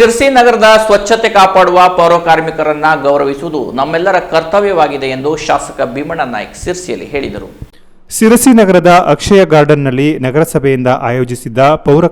ಸಿರ್ಸಿ ನಗರದ ಸ್ವಚ್ಛತೆ ಕಾಪಾಡುವ ಪೌರ ಕಾರ್ಮಿಕರನ್ನ ಗೌರವಿಸುವುದು ನಮ್ಮೆಲ್ಲರ ಕರ್ತವ್ಯವಾಗಿದೆ ಎಂದು ಶಾಸಕ ಭೀಮಣ್ಣ ನಾಯ್ಕ ಸಿರ್ಸಿಯಲ್ಲಿ ಹೇಳಿದರು. ಸಿರಸಿ ನಗರದ ಅಕ್ಷಯ ಗಾರ್ಡನ್ನಲ್ಲಿ ನಗರಸಭೆಯಿಂದ ಆಯೋಜಿಸಿದ್ದ ಪೌರ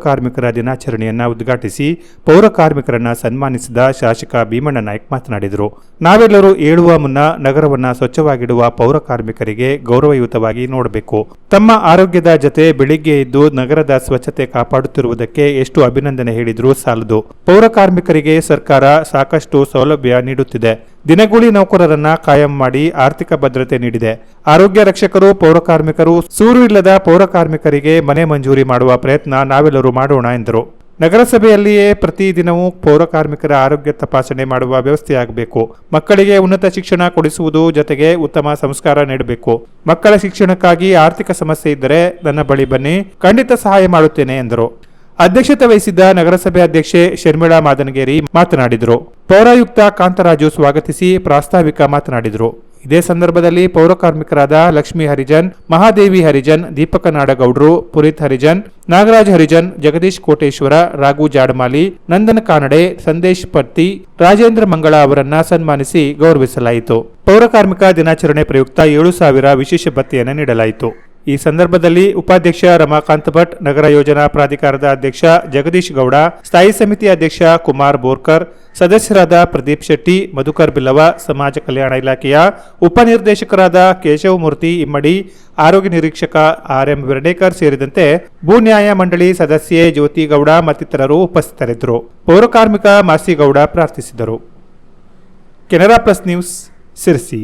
ದಿನಾಚರಣೆಯನ್ನು ಉದ್ಘಾಟಿಸಿ ಪೌರ ಕಾರ್ಮಿಕರನ್ನ ಸನ್ಮಾನಿಸಿದ ಶಾಸಕ ಭೀಮಣ್ಣ ನಾಯ್ಕ್ ಮಾತನಾಡಿದರು. ನಾವೆಲ್ಲರೂ ಏಳುವ ಮುನ್ನ ನಗರವನ್ನು ಸ್ವಚ್ಛವಾಗಿಡುವ ಪೌರ ಕಾರ್ಮಿಕರಿಗೆ ಗೌರವಯುತವಾಗಿ ನೋಡಬೇಕು. ತಮ್ಮ ಆರೋಗ್ಯದ ಜತೆ ಬೆಳಿಗ್ಗೆ ಎದ್ದು ನಗರದ ಸ್ವಚ್ಛತೆ ಕಾಪಾಡುತ್ತಿರುವುದಕ್ಕೆ ಎಷ್ಟು ಅಭಿನಂದನೆ ಹೇಳಿದರೂ ಸಾಲದು. ಪೌರ ಕಾರ್ಮಿಕರಿಗೆ ಸರ್ಕಾರ ಸಾಕಷ್ಟು ಸೌಲಭ್ಯ ನೀಡುತ್ತಿದೆ. ದಿನಗೂಲಿ ನೌಕರರನ್ನ ಕಾಯಂ ಮಾಡಿ ಆರ್ಥಿಕ ಭದ್ರತೆ ನೀಡಿದೆ. ಆರೋಗ್ಯ ರಕ್ಷಕರು ಪೌರಕಾರ್ಮಿಕರು ಸೂರು ಇಲ್ಲದ ಪೌರಕಾರ್ಮಿಕರಿಗೆ ಮನೆ ಮಂಜೂರಿ ಮಾಡುವ ಪ್ರಯತ್ನ ನಾವೆಲ್ಲರೂ ಮಾಡೋಣ ಎಂದರು. ನಗರಸಭೆಯಲ್ಲಿಯೇ ಪ್ರತಿದಿನವೂ ಪೌರಕಾರ್ಮಿಕರ ಆರೋಗ್ಯ ತಪಾಸಣೆ ಮಾಡುವ ವ್ಯವಸ್ಥೆಯಾಗಬೇಕು. ಮಕ್ಕಳಿಗೆ ಉನ್ನತ ಶಿಕ್ಷಣ ಕೊಡಿಸುವುದು ಜೊತೆಗೆ ಉತ್ತಮ ಸಂಸ್ಕಾರ ನೀಡಬೇಕು. ಮಕ್ಕಳ ಶಿಕ್ಷಣಕ್ಕಾಗಿ ಆರ್ಥಿಕ ಸಮಸ್ಯೆ ಇದ್ದರೆ ನನ್ನ ಬಳಿ ಬನ್ನಿ. ಖಂಡಿತ ಸಹಾಯ ಮಾಡುತ್ತೇನೆ ಎಂದರು. ಅಧ್ಯಕ್ಷತೆ ವಹಿಸಿದ್ದ ನಗರಸಭೆ ಅಧ್ಯಕ್ಷೆ ಶರ್ಮಿಳಾ ಮಾದನಗೇರಿ ಮಾತನಾಡಿದರು. ಪೌರಾಯುಕ್ತ ಕಾಂತರಾಜು ಸ್ವಾಗತಿಸಿ ಪ್ರಾಸ್ತಾವಿಕ ಮಾತನಾಡಿದರು. ಇದೇ ಸಂದರ್ಭದಲ್ಲಿ ಪೌರಕಾರ್ಮಿಕರಾದ ಲಕ್ಷ್ಮೀ ಹರಿಜನ್, ಮಹಾದೇವಿ ಹರಿಜನ್, ದೀಪಕ ನಾಡಗೌಡ್ರು ಪುರಿತ್ ಹರಿಜನ್, ನಾಗರಾಜ್ ಹರಿಜನ್, ಜಗದೀಶ್ ಕೋಟೇಶ್ವರ, ರಾಘು ಜಾಡಮಾಲಿ, ನಂದನ ಕಾನಡೆ, ಸಂದೇಶ್ ಪತ್ತಿ ರಾಜೇಂದ್ರ ಮಂಗಳ ಅವರನ್ನ ಸನ್ಮಾನಿಸಿ ಗೌರವಿಸಲಾಯಿತು. ಪೌರಕಾರ್ಮಿಕ ದಿನಾಚರಣೆ ಪ್ರಯುಕ್ತ ಏಳು ಸಾವಿರ ವಿಶೇಷ ಭತ್ತೆಯನ್ನು ನೀಡಲಾಯಿತು. ಈ ಸಂದರ್ಭದಲ್ಲಿ ಉಪಾಧ್ಯಕ್ಷ ರಮಾಕಾಂತ್ ಭಟ್, ನಗರ ಯೋಜನಾ ಪ್ರಾಧಿಕಾರದ ಅಧ್ಯಕ್ಷ ಜಗದೀಶ್ ಗೌಡ, ಸ್ಥಾಯಿ ಸಮಿತಿ ಅಧ್ಯಕ್ಷ ಕುಮಾರ್ ಬೋರ್ಕರ್, ಸದಸ್ಯರಾದ ಪ್ರದೀಪ್ ಶೆಟ್ಟಿ, ಮಧುಕರ್ ಬಿಲ್ಲವ ಸಮಾಜ ಕಲ್ಯಾಣ ಇಲಾಖೆಯ ಉಪನಿರ್ದೇಶಕರಾದ ಕೇಶವಮೂರ್ತಿ ಇಮ್ಮಡಿ, ಆರೋಗ್ಯ ನಿರೀಕ್ಷಕ ಆರ್ ಎಂ ವಿರ್ಡೇಕರ್ ಸೇರಿದಂತೆ ಭೂ ನ್ಯಾಯ ಮಂಡಳಿ ಸದಸ್ಯೆ ಜ್ಯೋತಿ ಗೌಡ ಮತ್ತಿತರರು ಉಪಸ್ಥಿತರಿದ್ದರು. ಪೌರಕಾರ್ಮಿಕ ಮಾಸಿಗೌಡ ಪ್ರಾರ್ಥಿಸಿದರು. Canara plus news, Sirsi.